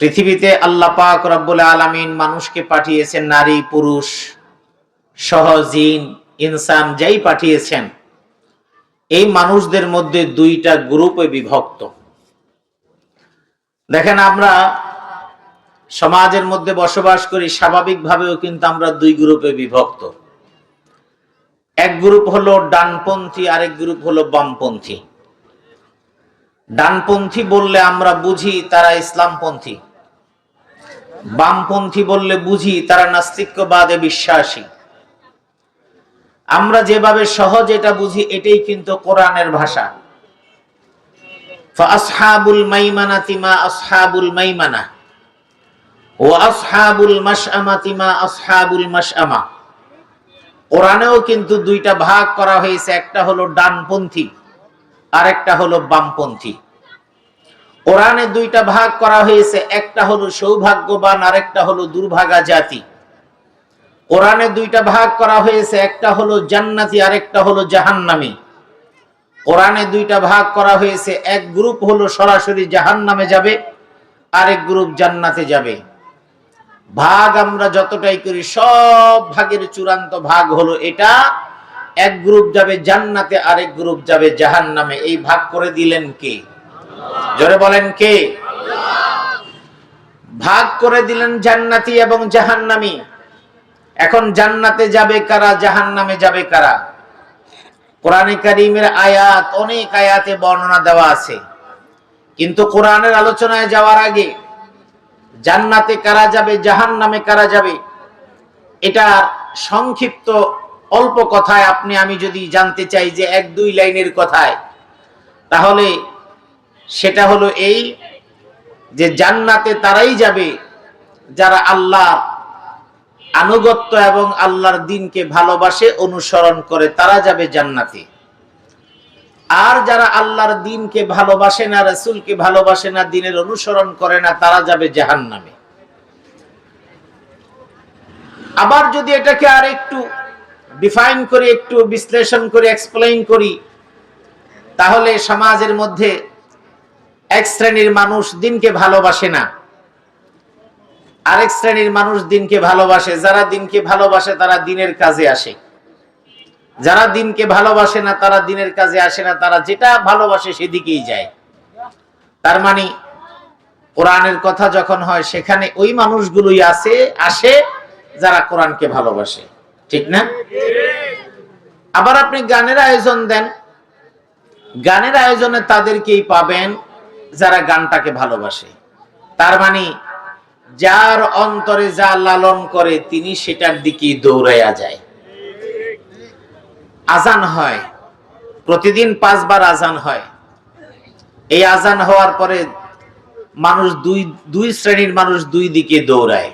পৃথিবীতে আল্লাহ পাক রব্বুল আলামিন মানুষকে পাঠিয়েছেন, নারী, পুরুষ, সহ জিন, ইনসান, যাই পাঠিয়েছেন, এই মানুষদের মধ্যে দুইটা গ্রুপে বিভক্ত। দেখেন আমরা সমাজের মধ্যে বসবাস করি, স্বাভাবিকভাবেও কিন্তু আমরা দুই গ্রুপে বিভক্ত। এক গ্রুপ হলো ডানপন্থী, আরেক গ্রুপ হলো বামপন্থী। ডানপন্থী বললে আমরা বুঝি তারা ইসলামপন্থী। বামপন্থী বললে বুঝি তারা নাস্তিক্যবাদে বিশ্বাসী। আমরা যেভাবে সহজ এটা বুঝি, এটাই কিন্তু কোরআনের ভাষা। আসহাবুল মাইমানা তিমা আসহাবুল মাইমানা ও আসহাবুল মাসআমা তিমা আসহাবুল মাসআমা কোরআনেও কিন্তু দুইটা ভাগ করা হয়েছে, একটা হলো ডানপন্থী আর একটা হলো বামপন্থী। কোরআনে দুইটা ভাগ করা হয়েছে, একটা হলো সৌভাগ্যবান আর একটা হলো দুর্ভাগা জাতি। কোরআনে দুইটা ভাগ করা হয়েছে, একটা হলো জান্নাতি আর একটা হলো জাহান্নামী। কোরআনে দুইটা ভাগ করা হয়েছে, এক গ্রুপ হলো সরাসরি জাহান্নামে যাবে, আরেক গ্রুপ জান্নাতে যাবে। ভাগ আমরা যতটাই করি, সব ভাগের চূড়ান্ত ভাগ হলো এটা, এক গ্রুপ যাবে জান্নাতে, আরেক গ্রুপ যাবে জাহান্নামে। এই ভাগ করে দিলেন কে? জোরে বলেন কে? ভাগ করে দিলেন জান্নাতি এবং জাহান্নামী। এখন জান্নাতে যাবে কারা, জাহান্নামে যাবে কারা? কোরআনে কারিমের আয়াত, অনেক আয়াতে বর্ণনা দেওয়া আছে। কিন্তু কোরআনের আলোচনায় যাওয়ার আগে, জান্নাতে কারা যাবে, জাহান্নামে কারা যাবে এটা সংক্ষিপ্ত অল্প কথায় আপনি, আমি যদি জানতে চাই যে এক দুই লাইনের কথায়, তাহলে সেটা হলো এই যে জান্নাতে তারাই যাবে যারা আল্লাহ আনুগত্য এবং আল্লাহর দিনকে ভালোবাসে, অনুসরণ করে, তারা যাবে জান্নাতে। আর যারা আল্লাহর দিনকে ভালোবাসে না, রসুলকে ভালোবাসে না, দিনের অনুসরণ করে না, তারা যাবে জাহান নামে আবার যদি এটাকে আর একটু ডিফাইন করে, একটু বিশ্লেষণ করে এক্সপ্লেইন করি, তাহলে সমাজের মধ্যে এক শ্রেণির মানুষ দিনকে ভালোবাসে না। আরেক শ্রেণির মানুষ দিনকে ভালোবাসে। যারা দিনকে ভালোবাসে, তারা দিনের কাজে আসে। যারা দিনকে ভালোবাসে না, তারা দিনের কাজে আসে না। তারা যেটা ভালোবাসে সেদিকেই যায়। তার মানে কোরআনের কথা যখন হয়, সেখানে ওই মানুষগুলোই আছে, আসে, যারা কোরআনকে ভালোবাসে। ঠিক না? আবার আপনি গানের আয়োজন দেন। গানের আয়োজনে তাদেরকেই পাবেন যারা গানটাকে ভালোবাসে। তার মানে যার অন্তরে যা লালন করে, তিনি সেটার দিকে দৌড়াইয়া যায়। আজান হয়। প্রতিদিন পাঁচবার আজান হয়। এই আজান হওয়ার পরে মানুষ দুই দুই শ্রেণির মানুষ দুই দিকে দৌড়ায়।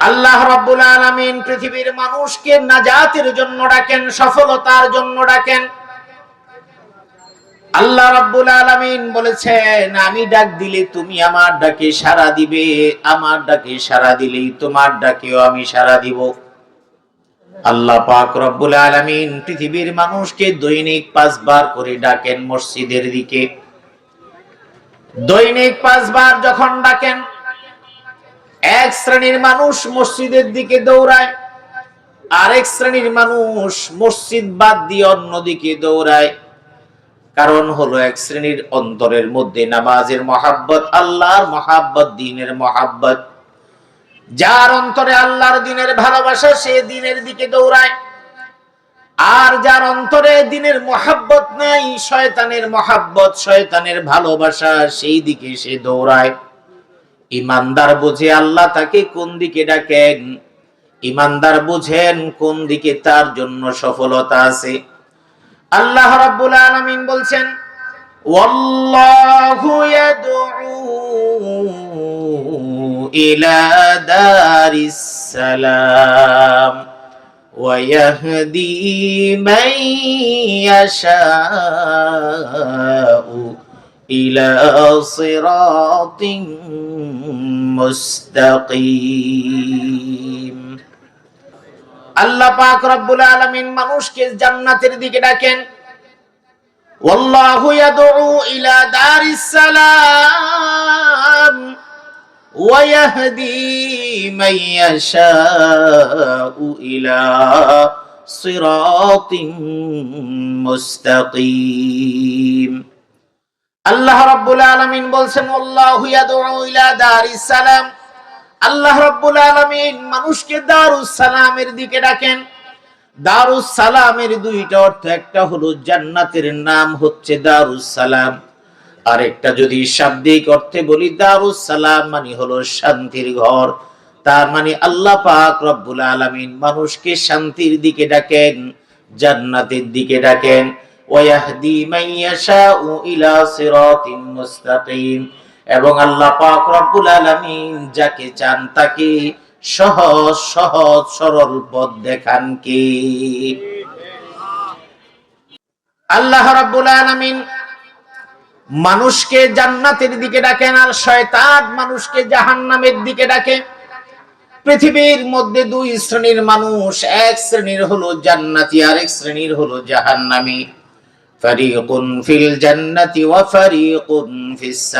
আল্লাহ রাব্বুল আলামিন পৃথিবীর মানুষকে নাজাতের জন্য ডাকেন, সফলতার জন্য ডাকেন। আল্লাহ রাব্বুল আলামিন বলেছেন, আমি ডাক দিলে তুমি আমার ডাকে সাড়া দিবে, আমার ডাকে সাড়া দিলেই তোমার ডাকেও আমি সাড়া দিব। আল্লাহ পাক রব্বুল আলামিন পৃথিবীর মানুষকে দৈনিক পাঁচবার করে ডাকেন মসজিদের দিকে। দৈনিক পাঁচবার যখন ডাকেন, এক শ্রেণির মানুষ মসজিদের দিকে দৌড়ায়, আরেক শ্রেণির মানুষ মসজিদ বাদ দিয়ে অন্যদিকে দৌড়ায়। কারণ হলো এক শ্রেণির অন্তরের মধ্যে নামাজের মহাব্বত, আল্লাহর মহাব্বত, দিনের মহাব্বত। যার অন্তরে আল্লাহর দিনের ভালোবাসা, সে দিনের দিকে দৌড়ায়। আর যার অন্তরে দিনের মহাব্বত নাই, শয়তানের মহাব্বত, শয়তানের ভালোবাসা, সেই দিকে সে দৌড়ায়। ইমানদার বুঝে আল্লাহ তাকে কোন দিকে ডাকেন। ইমানদার বুঝেন কোন দিকে তার জন্য সফলতা আছে। আল্লাহ রাব্বুল আলামিন বলছেন ওয়াল্লাহু ইয়াদউ ইলা দারিস সালাম ويهدي من يشاء إلى صراط مستقيم আল্লাহ পাক রব্বুল আলামিন মানুষকে জান্নাতের দিকে ডাকেন। ওয়াল্লাহু ইয়াদউ ইলা দারিস সালাম, ওয়া ইয়াহদি মান ইয়াশাউ ইলা সিরাতিন মুস্তাকিম। আল্লাহ রাব্বুল আলামিন বলছেন, ওয়াল্লাহু ইয়াদউ ইলা দারিস সালাম আল্লাহ রাব্বুল আলামিন মানুষকে দারুস সালামের দিকে ডাকেন। দারুস সালামের দুইটা অর্থ, একটা হলো জান্নাতের নাম হচ্ছে দারুস সালাম, আরেকটা যদি শাব্দিক অর্থে বলি দারুস সালাম মানে হলো শান্তির ঘর। তার মানে আল্লাহ পাক রব্বুল আলামিন মানুষকে শান্তির দিকে ডাকেন, জান্নাতের দিকে ডাকেন। ওয়াহদি ইয়াশাউ ইলা সিরাতিন মুস্তাকিম। এবং আল্লাহ পাক রব্বুল আলামিন যাকে চান তাকে সহজ সহজ, সরল পথ দেখান কে? আল্লাহ রাব্বুল আলামিন মানুষকে জান্নাতের দিকে ডাকেন, আর শয়তান মানুষকে জাহান্নামের দিকে ডাকে। পৃথিবীর মধ্যে দুই শ্রেণির মানুষ, এক শ্রেণির হলো জান্নাতি, আর এক শ্রেণির হলো জাহান্নামী। ফারিকুন ফিল জান্নাতি ওয়া ফারিকুন ফিস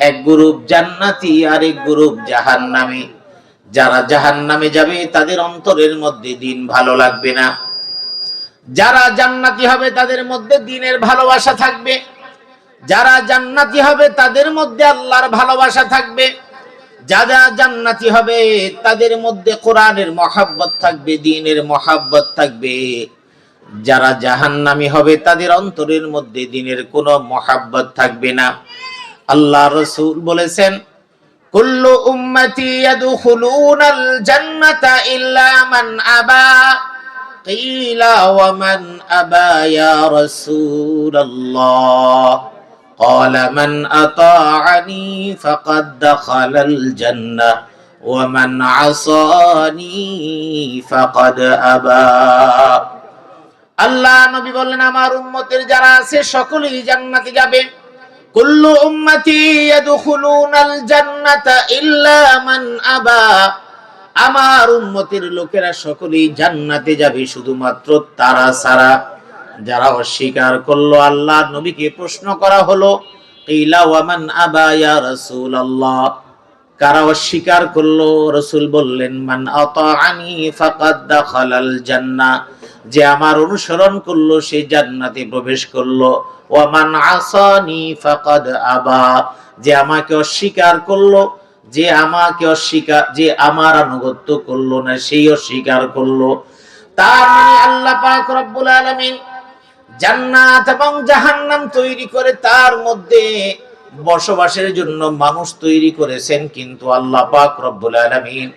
এক গ্রুপ জান্নাতি আর এক গ্রুপ জাহান্নামী। যারা জাহান্নামে যাবে, তাদের অন্তরের মধ্যে দিন ভালো লাগবে না। যারা জান্নাতি হবে, তাদের মধ্যে দিনের ভালোবাসা থাকবে। যারা জান্নাতি হবে, তাদের মধ্যে আল্লাহর ভালোবাসা থাকবে। যারা জান্নাতি হবে, তাদের মধ্যে কোরআনের মহাব্বত থাকবে, দিনের মহাব্বত থাকবে। যারা জাহান্নামি হবে তাদের অন্তরের মধ্যে দিনের কোনো মহাব্বত থাকবে না আল্লাহ রসুল বলেছেন কুল্লু উম্মতি ইয়াদখুলুনাল জান্নাতা ইল্লা মান আবা قيل ومن أبى يا رسول الله قال من أطاعني فقد دخل الجنة ومن عصاني فقد أبى আল্লাহ নবী বললেন, আমার উম্মতের যারা আছে, সকলেই জান্নাতে যাবে। কুল্লু উম্মতি ইয়াদখুলুনাল জান্নাতা ইল্লা মান আবা। আমার উম্মতের লোকেরা সকলেই জান্নাতে যাবে, শুধুমাত্র তারা সারা যারা অস্বীকার করল আল্লাহ নবীকে প্রশ্ন করা হলো ইলা ওয়ামান আবা ইয়া রাসূলুল্লাহ? কারা অস্বীকার করল? রসুল বললেন, মান আতাআনি ফাকাদ দাখালাল জান্নাহ যে আমার অনুসরণ করল, সে জান্নাতে প্রবেশ করল। ওয়ামান আসানি ফাকাদ আবা। যে আমাকে অস্বীকার করল, যে আমাকে অস্বীকার, যে আমার আনুগত্য করল না, সেই অস্বীকার করল। তার মানে আল্লাহ পাক রব্বুল আলামিন জান্নাত এবং জাহান্নাম তৈরি করে তার মধ্যে বসবাসের জন্য মানুষ তৈরি করেছেন কিন্তু আল্লাহ পাক রব্বুল আলামিন।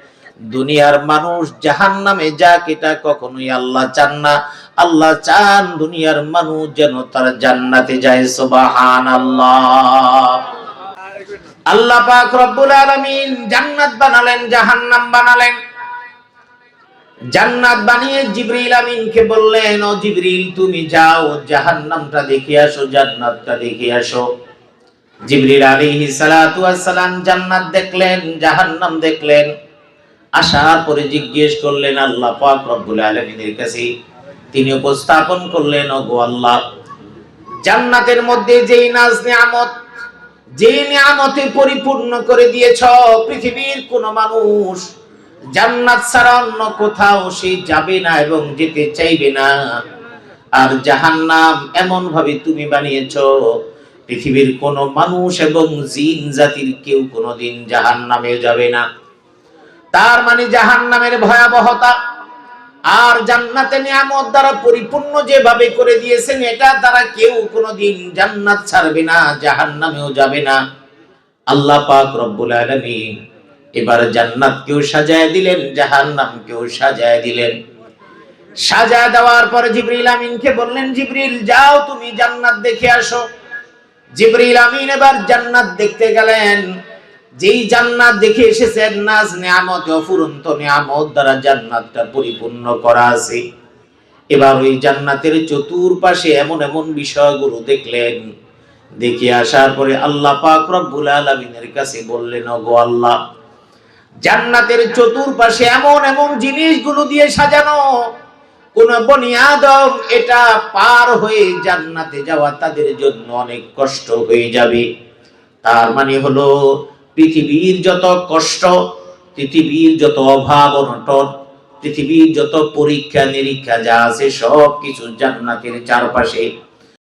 দুনিয়ার মানুষ জাহান্নামে যাক, এটা কখনোই আল্লাহ চান না। আল্লাহ চান দুনিয়ার মানুষ যেন তার জান্নাতে যায়, সুবহানাল্লাহ। আল্লাহ পাক রব্বুল আলামিন জান্নাত বানালেন, জাহান্নাম বানালেন। জান্নাত বানিয়ে জিবরিল আমিনকে বললেন, ও জিবরিল, তুমি যাও, জাহান্নামটা দেখে আসো, জান্নাতটা দেখে আসো। জিবরিল আলাইহিস সালাতু সালাম জান্নাত দেখলেন, জাহান্নাম দেখলেন। আসার পরে জিজ্ঞেস করলেন, আল্লাহ পাক রব্বুল আলামিনের কাছে তিনি উপস্থাপন করলেন ও গো আল্লাহ, জান্নাতের মধ্যে যেই নাজ নিয়ামত যে নিয়ামতে পরিপূর্ণ করে দিয়েছ, পৃথিবীর কোন মানুষ জান্নাত ছাড়া অন্য কোথাও সে যাবে না এবং যেতে চাইবে না। আর জাহান্নাম এমন ভাবে তুমি বানিয়েছ পৃথিবীর কোন মানুষ এবং জিন জাতির কেউ কোনোদিন জাহান্নামে যাবে না। তার মানে জাহান্নামের ভয়াবহতা। আর জান্নাতে নিয়ামত দ্বারা পরিপূর্ণ যেভাবে করে দিয়েছেন, এটা দ্বারা কেউ কোনোদিন জান্নাত ছাড়বে না, জাহান্নামেও যাবে না। আল্লাহ পাক রব্বুল আলামিন এবার জান্নাত কেউ সাজায় দিলেন জাহান্নাম কেউ সাজায় দিলেন। সাজায় দেওয়ার পরে জিবরিল আমিনকে বললেন, জিবরিল, যাও তুমি জান্নাত দেখে আসো। জিবরিল আমিন এবার জান্নাত দেখতে গেলেন। যেই জান্নাত দেখে এসেছেন, নাজ নিয়ামত, অফুরন্ত নিয়ামত দ্বারা জান্নাতটা পরিপূর্ণ করা আছে। এবার ওই জান্নাতের চতুর্পাশে এমন এমন বিষয়গুলো দেখলেন। দেখে আসার পরে আল্লাহ পাক রব্বুল আলামিনের কাছে বললেন, ওগো আল্লাহ, জান্নাতের চতুর্পাশে এমন এমন জিনিসগুলো দিয়ে সাজানো। বনি আদম এটা পার হয়ে জান্নাতে যাওয়া তাদের জন্য অনেক কষ্ট হয়ে যাবে। তার মানে হলো, পৃথিবীর যত কষ্ট, পৃথিবীর যত অভাব, অনটন, পৃথিবীর যত পরীক্ষা নিরীক্ষা যা আছে সব কিছু জান্নাতের চারপাশে।